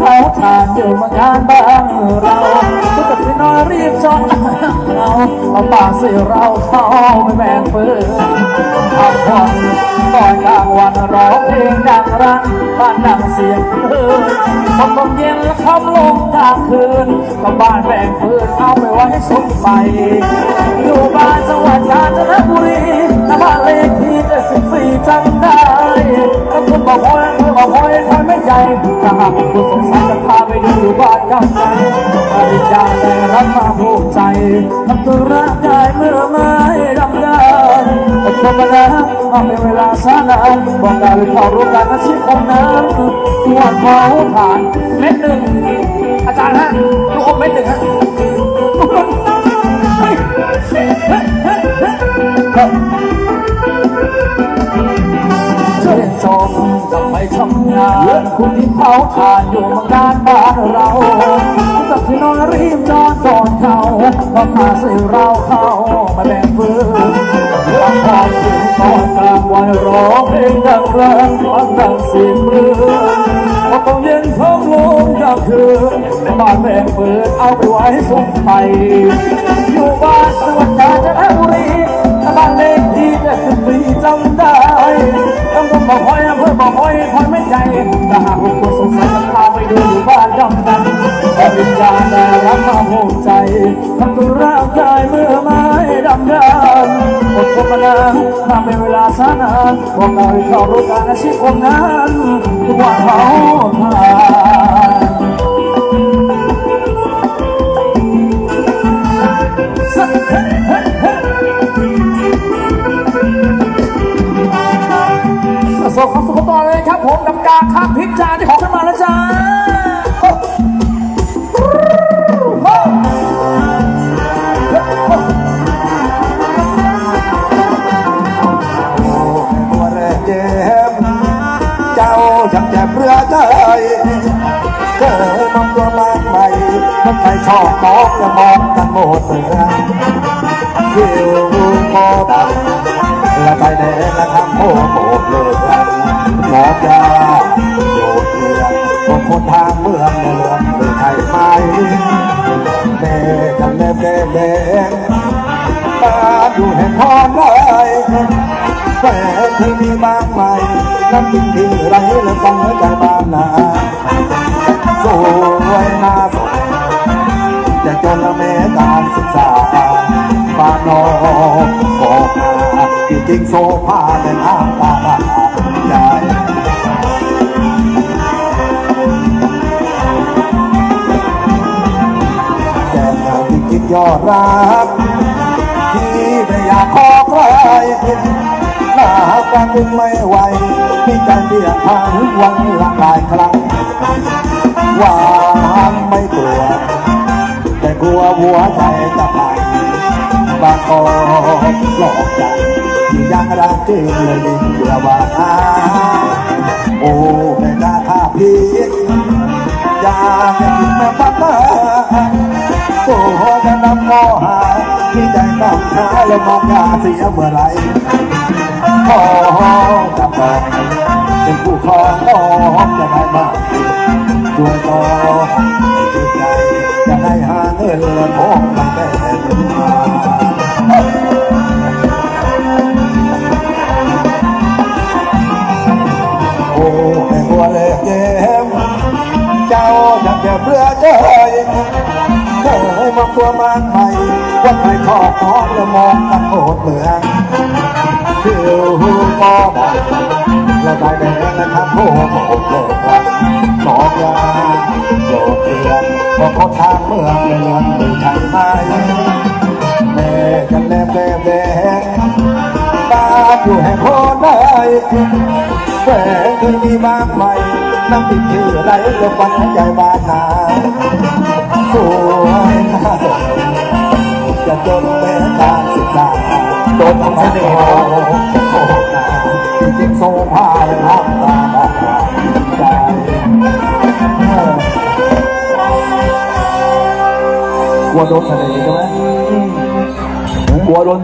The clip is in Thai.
ทานอยู่เมืองการบ้านเราก็จะพี่น้อยรีบจอดเราเอาป่าสิเราเข้าไม่แบ่งปืนพักผ่อนตอนกลางวันร้องเพลงดังรังบ้านดังเสียงปืนพอตอนเย็นแล้วขับลงกลางคืนก็บ้านแบ่งปืนเอาไปไว้สุดไปอยู่บ้านจังหวัดกาญจนบุรีนบ้านเลขที่เจ็ดสิบสี่จำได้ ถ้าหากคุณสงสัยจะพาไปดูอยู่บ้านกำนันปริญญาได้รับมาภูมิใจทำตัวรักได้เมื่อไม่ดำเนินอดทนมาแล้วเอาเป็นเวลาสานานบอกการเข้ารู้การอาชีพของน้ำตัวเผาผ่านเม็ดหนึ่งอาจารย์ฮะลูกอมเม็ดหนึ่งฮะชื่นำงานคุณที่เผาถ่านอยู่เมืองการบ้านเรากับพี่นองรีบจอดก่อนเขาเพราะมาสิเราเข้ามาแบ่งฟื้นรับพรถึงตอนกลางวันร้องเพลงดังเริงฟังดังเสียงปืนพอตอนเย็นท้องลงกลางคืนบ้านแบ่งปืนเอาไปไว้ส่งไปอยู่บ้านจังหวัดกาญจนบุรี หูใจทำตัวร่างกายเมื่อไม้ดำดำอดทนมานานถ้าเป็นเวลาสานานพวกเราเข้ารู้การอาชีพคนนั้นทุกวันเขาผ่านสัก ชอบน้องจะมองกันหมดเมืองผิวคอดำและใจแดงและทำโมโหเลยกันหมอกยาโยดเรือก็คนทางเมืองในเมืองเลยไทยไหมแม่จำแนบแก้มแดงตาดูเห็นพรเลยแฟนที่มีมากมายน้ำจิ้มที่ไรและฟังหัวใจบ้านนาสวยน่าสด จนละแม้การศึกษาบ้านนอกบอกมาที่จริงโซฟาเป็นอ้าตาใหญ่แก่งานที่คิดยอดรัก ที่ไม่อยากขอใครหน้าฟังคงไม่ไหวที่ใจเดียดทางวันหลากหลายครั้งหวา ลัวหัวใจจะพังบางก็หลอกใจยังรักจริงเลยยิ่งเบื่อว่าโอ้ไม่นาท่าพีอยากจะกินแม่ปัตตาโอ้โหจะนำมอหาที่ใจตั้งขาแล้วมองยาเสียเมื่อไรขอจับต่อเป็นผู้ครองน้องจะได้มาช่วยต่อ ยมองตัวมาไปว่าใครชอบมองแล้วมองกันโอดเมืองผิวมอบอกและใจแดงและทำโหโหดเลยครับสองยาโลกเรียนก็คนทางเมืองเมืองไม่ใช่ไหมแม่กันแนบแนบแดงตาอยู่แห่งโคนได้แฝงเคยมีมากมายน้ำติดชื่อไรก็ปันใจบ้านนาสวย เสน่ห์โอ้โหนาจริงๆโซฟาลับตาบาใจกลัวโดนเสน่ห์ใช่ไหมกลัวโดน